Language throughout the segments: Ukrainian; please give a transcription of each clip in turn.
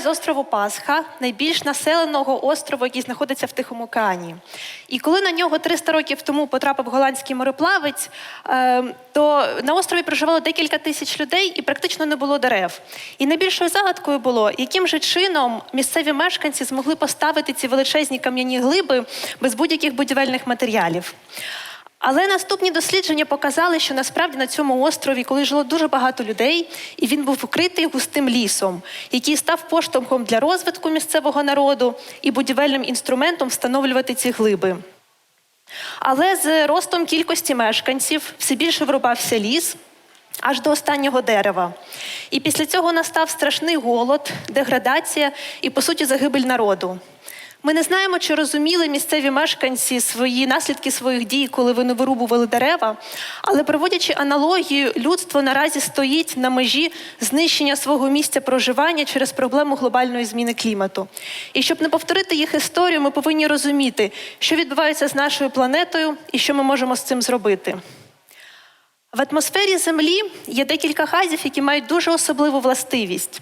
з острову Пасха, найбільш населеного острову, який знаходиться в Тихому океані. І коли на нього 300 років тому потрапив голландський мореплавець, е, то на острові проживало декілька тисяч людей і практично не було дерев. І найбільшою загадкою було, яким же чином місцеві мешканці змогли поставити ці величезні кам'яні глиби без будь-яких будівельних матеріалів. Але наступні дослідження показали, що насправді на цьому острові, коли жило дуже багато людей, і він був вкритий густим лісом, який став поштовхом для розвитку місцевого народу і будівельним інструментом встановлювати ці глиби. Але з ростом кількості мешканців все більше вирубався ліс аж до останнього дерева. І після цього настав страшний голод, деградація і, по суті, загибель народу. Ми не знаємо, чи розуміли місцеві мешканці свої наслідки своїх дій, коли вони вирубували дерева. Але проводячи аналогію, людство наразі стоїть на межі знищення свого місця проживання через проблему глобальної зміни клімату. І щоб не повторити їх історію, ми повинні розуміти, що відбувається з нашою планетою і що ми можемо з цим зробити. В атмосфері Землі є декілька газів, які мають дуже особливу властивість.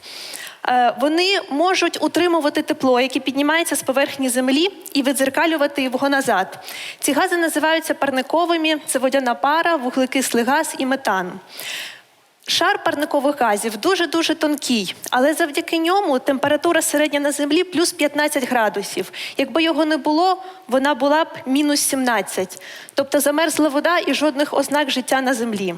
Е, Вони можуть утримувати тепло, яке піднімається з поверхні землі, і відзеркалювати його назад. Ці гази називаються парниковими: це водяна пара, вуглекислий газ і метан. Шар парникових газів дуже-дуже тонкий, але завдяки ньому температура середня на землі плюс 15 градусів. Якби його не було, вона була б мінус 17. Тобто замерзла вода і жодних ознак життя на землі.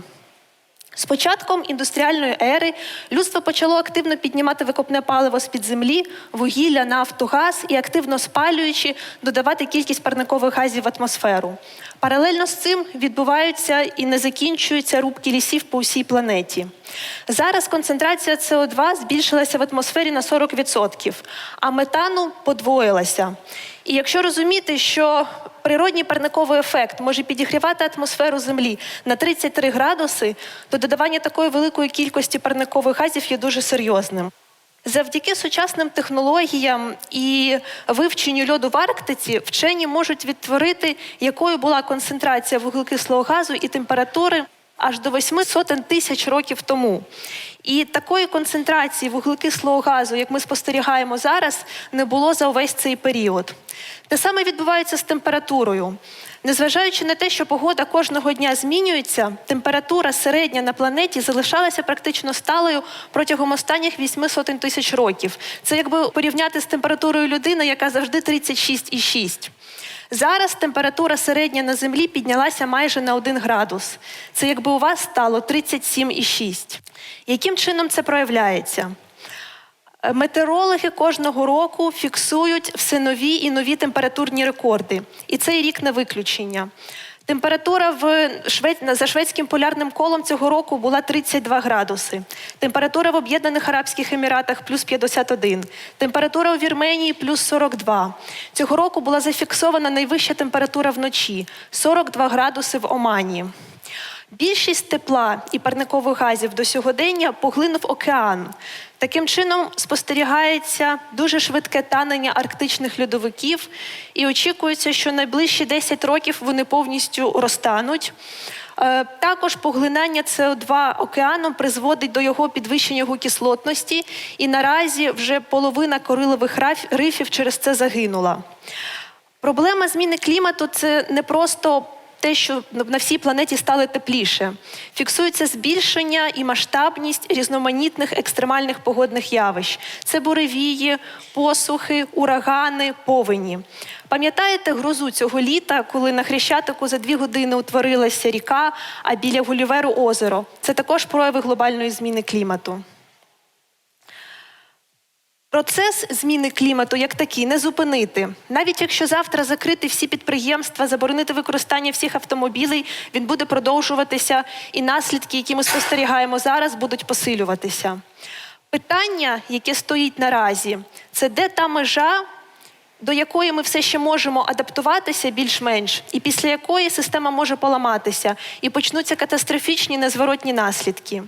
З початком індустріальної ери людство почало активно піднімати викопне паливо з-під землі, вугілля, нафту, газ і активно спалюючи, додавати кількість парникових газів в атмосферу. Паралельно з цим відбуваються і не закінчуються рубки лісів по всій планеті. Зараз концентрація СО2 збільшилася в атмосфері на 40%, а метану подвоїлася. І якщо розуміти, що природній парниковий ефект може підігрівати атмосферу Землі на 33 градуси, то додавання такої великої кількості парникових газів є дуже серйозним. Завдяки сучасним технологіям і вивченню льоду в Арктиці вчені можуть відтворити, якою була концентрація вуглекислого газу і температури аж до восьми сотень тисяч років тому. І такої концентрації вуглекислого газу, як ми спостерігаємо зараз, не було за увесь цей період. Те саме відбувається з температурою. Незважаючи на те, що погода кожного дня змінюється, температура середня на планеті залишалася практично сталою протягом останніх вісьми сотень тисяч років. Це якби порівняти з температурою людини, яка завжди 36,6. Зараз температура середня на землі піднялася майже на 1 градус. Це якби у вас стало 37,6. Яким чином це проявляється? Е, Метеорологи кожного року фіксують все нові і нові температурні рекорди. І цей рік не виключення. Температура в Швед... за шведським полярним колом цього року була 32 градуси. Температура в Об'єднаних Арабських Еміратах плюс 51. Температура у Вірменії плюс 42. Цього року була зафіксована найвища температура вночі 42 градуси в Омані. Більшість тепла і парникових газів до сьогодення поглинув океан. Таким чином спостерігається дуже швидке танення арктичних льодовиків, і очікується, що найближчі 10 років вони повністю розтануть. Е, Також поглинання СО2 океаном призводить до його підвищення його кислотності, і наразі вже половина корилових рифів через це загинула. Проблема зміни клімату це не просто те, що на всій планеті стало тепліше. Фіксується збільшення і масштабність різноманітних екстремальних погодних явищ. Це буревії, посухи, урагани, повені. Пам'ятаєте грозу цього літа, коли на Хрещатику за дві години утворилася ріка, а біля Гуліверу озеро? Це також прояви глобальної зміни клімату. Процес зміни клімату як такий не зупинити. Навіть якщо завтра закрити всі підприємства, заборонити використання всіх автомобілей, він буде продовжуватися, і наслідки, які ми спостерігаємо зараз, будуть посилюватися. Питання, яке стоїть наразі, це де та межа, до якої ми все ще можемо адаптуватися більш-менш, і після якої система може поламатися, і почнуться катастрофічні незворотні наслідки.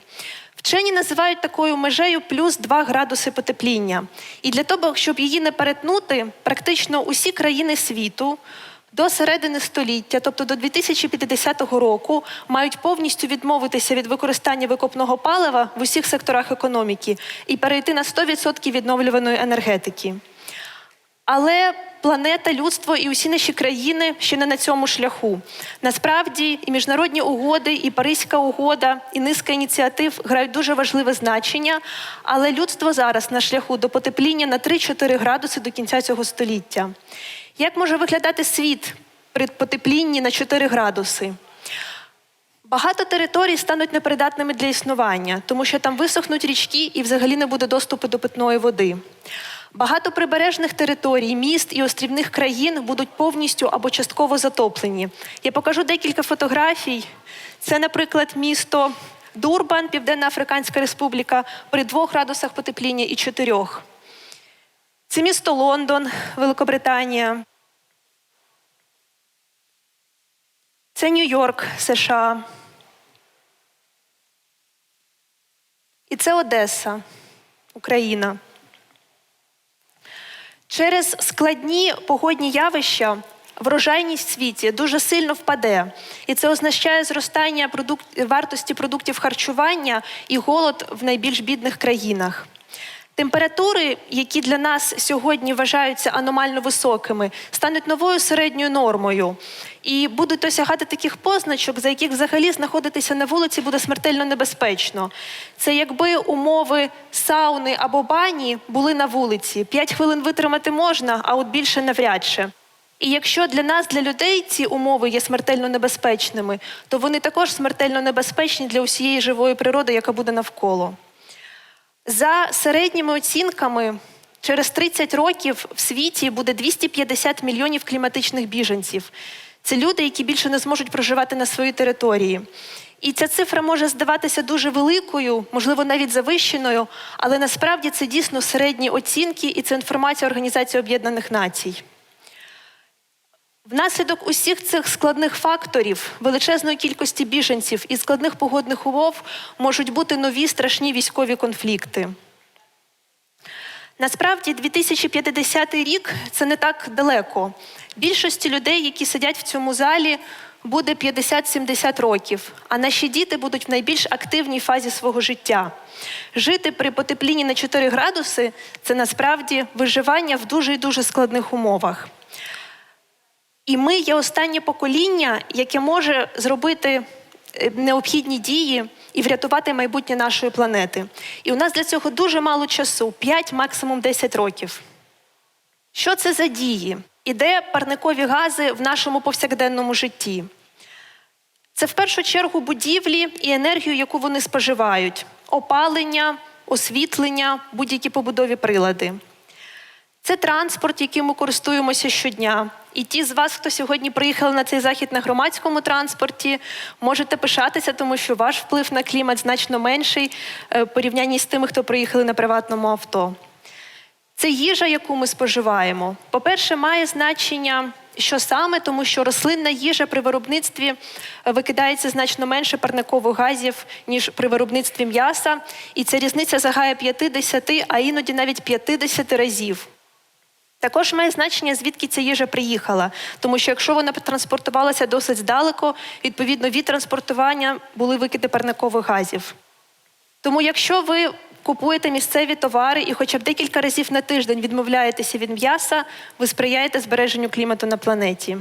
Вчені називають такою межею плюс 2 градуси потепління. І для того, щоб її не перетнути, практично усі країни світу До середини століття, тобто до 2050 року, мають повністю відмовитися від використання викопного палива в усіх секторах економіки і перейти на 100% відновлюваної енергетики. Але планета, людство і усі наші країни ще не на цьому шляху. Насправді, і міжнародні угоди, і Паризька угода, і низка ініціатив грають дуже важливе значення. Але людство зараз на шляху до потепління на 3-4 градуси до кінця цього століття. Як може виглядати світ при потеплінні на 4 градуси? Багато територій стануть непридатними для існування, тому що там висохнуть річки і взагалі не буде доступу до питної води. Багато прибережних територій, міст і острівних країн будуть повністю або частково затоплені. Я покажу декілька фотографій. Це, наприклад, місто Дурбан, Південна Африканська Республіка, при 2 градусах потепління і 4. Це місто Лондон, Великобританія. Це Нью-Йорк, США. І це Одеса, Україна. Через складні погодні явища врожайність в світі дуже сильно впаде, і це означає зростання продук... вартості продуктів харчування і голод в найбільш бідних країнах. Температури, які для нас сьогодні вважаються аномально високими, стануть новою середньою нормою і будуть досягати таких позначок, за яких взагалі знаходитися на вулиці буде смертельно небезпечно. Це якби умови сауни або бані були на вулиці. П'ять хвилин витримати можна, а от більше навряд чи. І якщо для нас, для людей, ці умови є смертельно небезпечними, то вони також смертельно небезпечні для усієї живої природи, яка буде навколо. За середніми оцінками, через 30 років в світі буде 250 мільйонів кліматичних біженців. Це люди, які більше не зможуть проживати на своїй території. І ця цифра може здаватися дуже великою, можливо, навіть завищеною, але насправді це дійсно середні оцінки, і це інформація Організації Об'єднаних Націй. Внаслідок усіх цих складних факторів, величезної кількості біженців і складних погодних умов можуть бути нові страшні військові конфлікти. Насправді, 2050 рік це не так далеко. Більшості людей, які сидять в цьому залі, буде 50-70 років, а наші діти будуть в найбільш активній фазі свого життя. Жити при потеплінні на 4 градуси це насправді виживання в дуже і дуже складних умовах. І ми є останнє покоління, яке може зробити е, необхідні дії і врятувати майбутнє нашої планети. І у нас для цього дуже мало часу 5, максимум 10 років. Що це за дії? І де парникові гази в нашому повсякденному житті? Це в першу чергу будівлі і енергію, яку вони споживають: опалення, освітлення, будь-які побудові прилади. Це транспорт, яким ми користуємося щодня. І ті з вас, хто сьогодні приїхали на цей захід на громадському транспорті, можете пишатися, тому що ваш вплив на клімат значно менший е, в порівнянні з тими, хто приїхали на приватному авто. Це їжа, яку ми споживаємо. По-перше, має значення, що саме, тому що рослинна їжа при виробництві е, викидається значно менше парникових газів, ніж при виробництві м'яса. І ця різниця сягає 50, а іноді навіть 50 разів. Також має значення, звідки ця їжа приїхала, тому що якщо вона транспортувалася досить здалеко, відповідно від транспортування були викиди парникових газів. Тому, якщо ви купуєте місцеві товари і хоча б декілька разів на тиждень відмовляєтеся від м'яса, ви сприяєте збереженню клімату на планеті.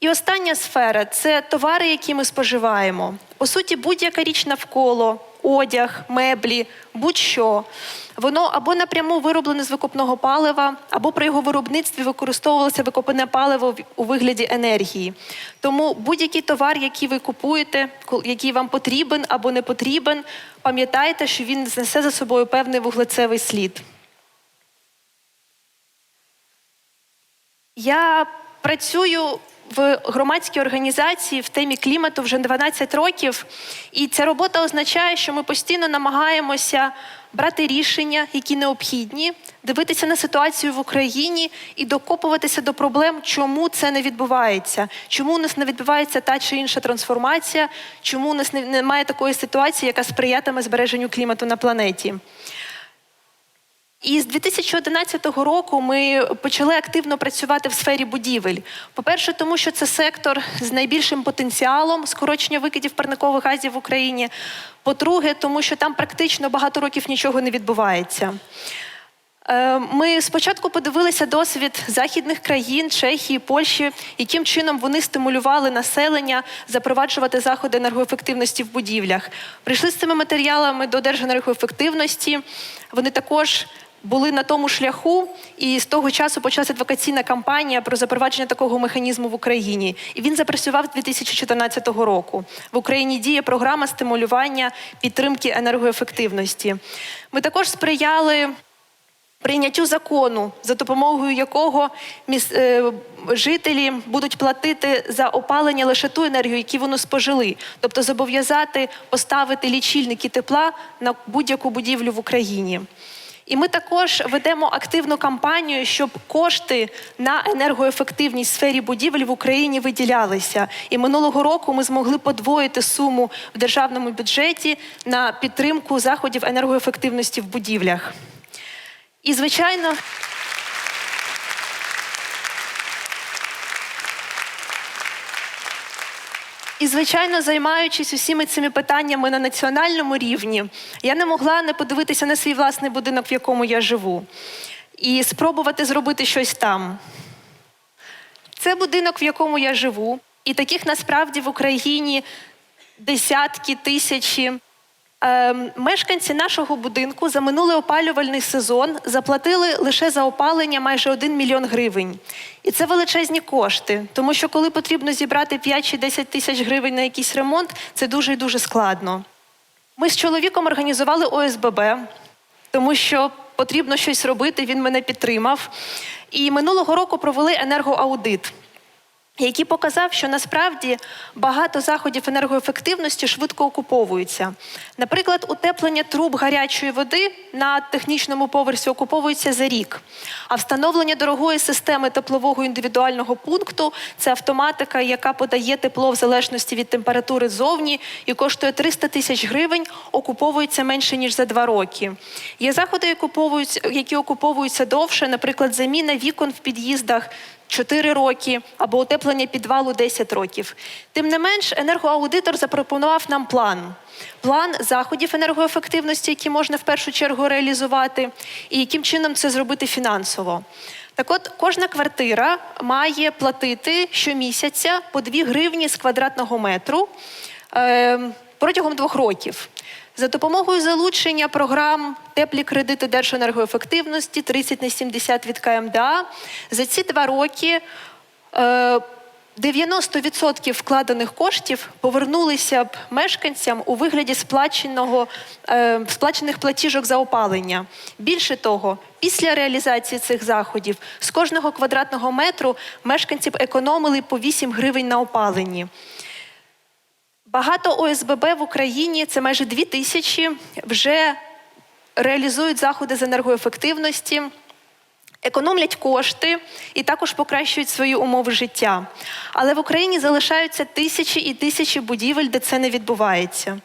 І остання сфера це товари, які ми споживаємо. По суті, будь-яка річ навколо, одяг, меблі, будь-що. Воно або напряму вироблене з викопного палива, або при його виробництві використовувалося викопане паливо у вигляді енергії. Тому будь-який товар, який ви купуєте, який вам потрібен або не потрібен, пам'ятайте, що він знесе за собою певний вуглецевий слід. Я працюю в громадській організації в темі клімату вже 12 років, і ця робота означає, що ми постійно намагаємося брати рішення, які необхідні, дивитися на ситуацію в Україні і докопуватися до проблем, чому це не відбувається, чому у нас не відбувається та чи інша трансформація, чому у нас немає такої ситуації, яка сприятиме збереженню клімату на планеті. І з 2011 року ми почали активно працювати в сфері будівель. По-перше, тому що це сектор з найбільшим потенціалом скорочення викидів парникових газів в Україні. По-друге, тому що там практично багато років нічого не відбувається. Е, Ми спочатку подивилися досвід західних країн, Чехії, Польщі, яким чином вони стимулювали населення запроваджувати заходи енергоефективності в будівлях. Прийшли з цими матеріалами до Держенергоефективності. Вони також були на тому шляху, і з того часу почалася адвокаційна кампанія про запровадження такого механізму в Україні. І він запрацював з 2014 року. В Україні діє програма стимулювання підтримки енергоефективності. Ми також сприяли прийняттю закону, за допомогою якого міс... е, жителі будуть платити за опалення лише ту енергію, яку вони спожили, тобто зобов'язати поставити лічильники тепла на будь-яку будівлю в Україні. І ми також ведемо активну кампанію, щоб кошти на енергоефективність в сфері будівель в Україні виділялися. І минулого року ми змогли подвоїти суму в державному бюджеті на підтримку заходів енергоефективності в будівлях. І, звичайно, і, звичайно, займаючись усіми цими питаннями на національному рівні, я не могла не подивитися на свій власний будинок, в якому я живу, і спробувати зробити щось там. Це будинок, в якому я живу, і таких насправді в Україні десятки тисячі. Ем, Мешканці нашого будинку за минулий опалювальний сезон заплатили лише за опалення майже 1 мільйон гривень. І це величезні кошти, тому що коли потрібно зібрати 5 чи 10 тисяч гривень на якийсь ремонт, це дуже і дуже складно. Ми з чоловіком організували ОСББ, тому що потрібно щось робити, він мене підтримав. І минулого року провели енергоаудит який показав, що насправді багато заходів енергоефективності швидко окуповуються. Наприклад, утеплення труб гарячої води на технічному поверсі окуповується за рік. А встановлення дорогої системи теплового індивідуального пункту це автоматика, яка подає тепло в залежності від температури ззовні і коштує 300 тисяч гривень, окуповується менше ніж за два роки. Є заходи, які окуповуються довше, наприклад, заміна вікон в під'їздах. 4 роки або утеплення підвалу 10 років. Тим не менш, енергоаудитор запропонував нам план. План заходів енергоефективності, які можна в першу чергу реалізувати, і яким чином це зробити фінансово. Так от, кожна квартира має платити щомісяця по 2 гривні з квадратного метру е, протягом двох років. За допомогою залучення програм теплі кредити Держенергоефективності 30 на 70 від КМДА за ці два роки. Е, 90% вкладених коштів повернулися б мешканцям у вигляді сплаченого, е, сплачених платіжок за опалення. Більше того, після реалізації цих заходів з кожного квадратного метру мешканці б економили по 8 гривень на опаленні. Багато ОСББ в Україні, це майже дві тисячі, вже реалізують заходи з енергоефективності, економлять кошти і також покращують свої умови життя. Але в Україні залишаються тисячі і тисячі будівель, де це не відбувається.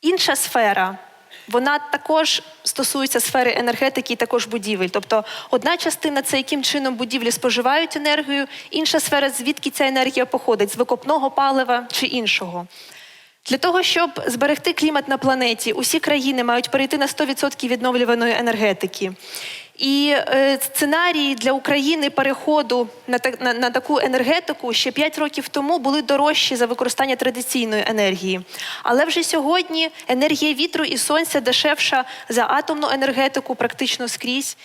Інша сфера. Вона також стосується сфери енергетики і також будівель. Тобто одна частина це яким чином будівлі споживають енергію, інша сфера, звідки ця енергія походить, з викопного палива чи іншого. Для того, щоб зберегти клімат на планеті, усі країни мають перейти на 100% відновлюваної енергетики. І е, сценарії для України переходу на, на, на таку енергетику ще 5 років тому були дорожчі за використання традиційної енергії. Але вже сьогодні енергія вітру і сонця дешевша за атомну енергетику практично скрізь.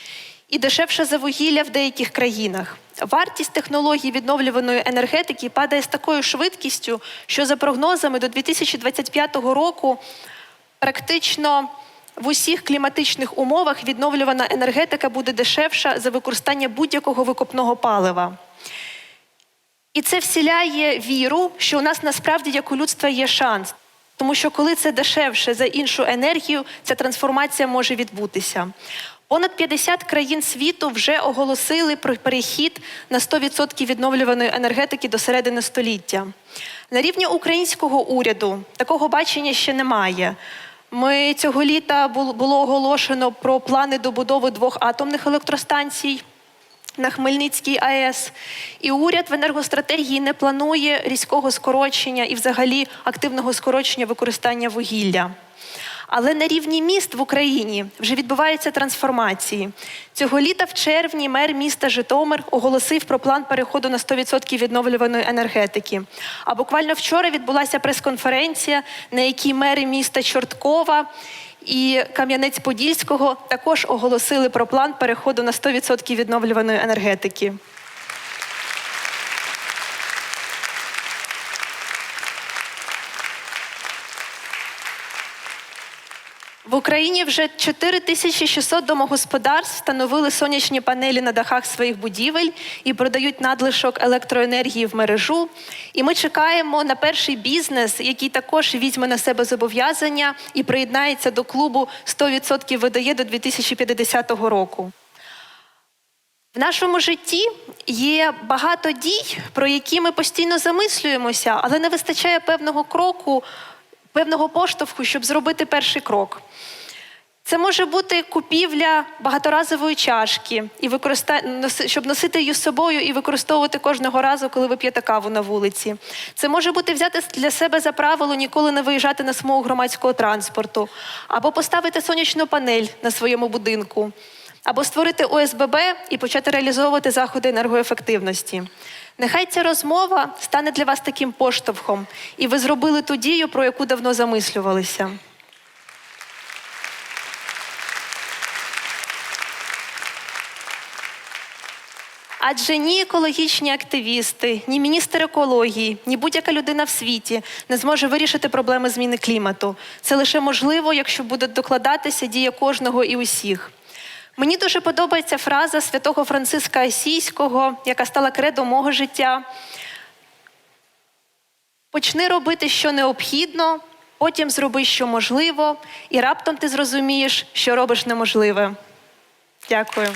І дешевше за вугілля в деяких країнах. Вартість технологій відновлюваної енергетики падає з такою швидкістю, що за прогнозами до 2025 року практично в усіх кліматичних умовах відновлювана енергетика буде дешевша за використання будь-якого викопного палива. І це вселяє віру, що у нас насправді як у людства є шанс. Тому що коли це дешевше за іншу енергію, ця трансформація може відбутися. Понад 50 країн світу вже оголосили про перехід на 100% відновлюваної енергетики до середини століття. На рівні українського уряду такого бачення ще немає. Ми цього літа бу- було оголошено про плани добудови двох атомних електростанцій на Хмельницькій АЕС. І уряд в енергостратегії не планує різкого скорочення і взагалі активного скорочення використання вугілля. Але на рівні міст в Україні вже відбуваються трансформації. Цього літа в червні мер міста Житомир оголосив про план переходу на 100% відновлюваної енергетики. А буквально вчора відбулася прес-конференція, на якій мери міста Чорткова і Кам'янець-Подільського також оголосили про план переходу на 100% відновлюваної енергетики. В Україні вже 4600 домогосподарств встановили сонячні панелі на дахах своїх будівель і продають надлишок електроенергії в мережу. І ми чекаємо на перший бізнес, який також візьме на себе зобов'язання і приєднається до клубу 100% видає до 2050 року. В нашому житті є багато дій, про які ми постійно замислюємося, але не вистачає певного кроку, певного поштовху, щоб зробити перший крок. Це може бути купівля багаторазової чашки, і використа... щоб носити її з собою і використовувати кожного разу, коли ви п'єте каву на вулиці. Це може бути взяти для себе за правило ніколи не виїжджати на смугу громадського транспорту, або поставити сонячну панель на своєму будинку, або створити ОСББ і почати реалізовувати заходи енергоефективності. Нехай ця розмова стане для вас таким поштовхом, і ви зробили ту дію, про яку давно замислювалися. Адже ні екологічні активісти, ні міністр екології, ні будь-яка людина в світі не зможе вирішити проблеми зміни клімату. Це лише можливо, якщо буде докладатися дія кожного і усіх. Мені дуже подобається фраза святого Франциска Асійського, яка стала кредом мого життя. Почни робити, що необхідно, потім зроби, що можливо, і раптом ти зрозумієш, що робиш неможливе. Дякую.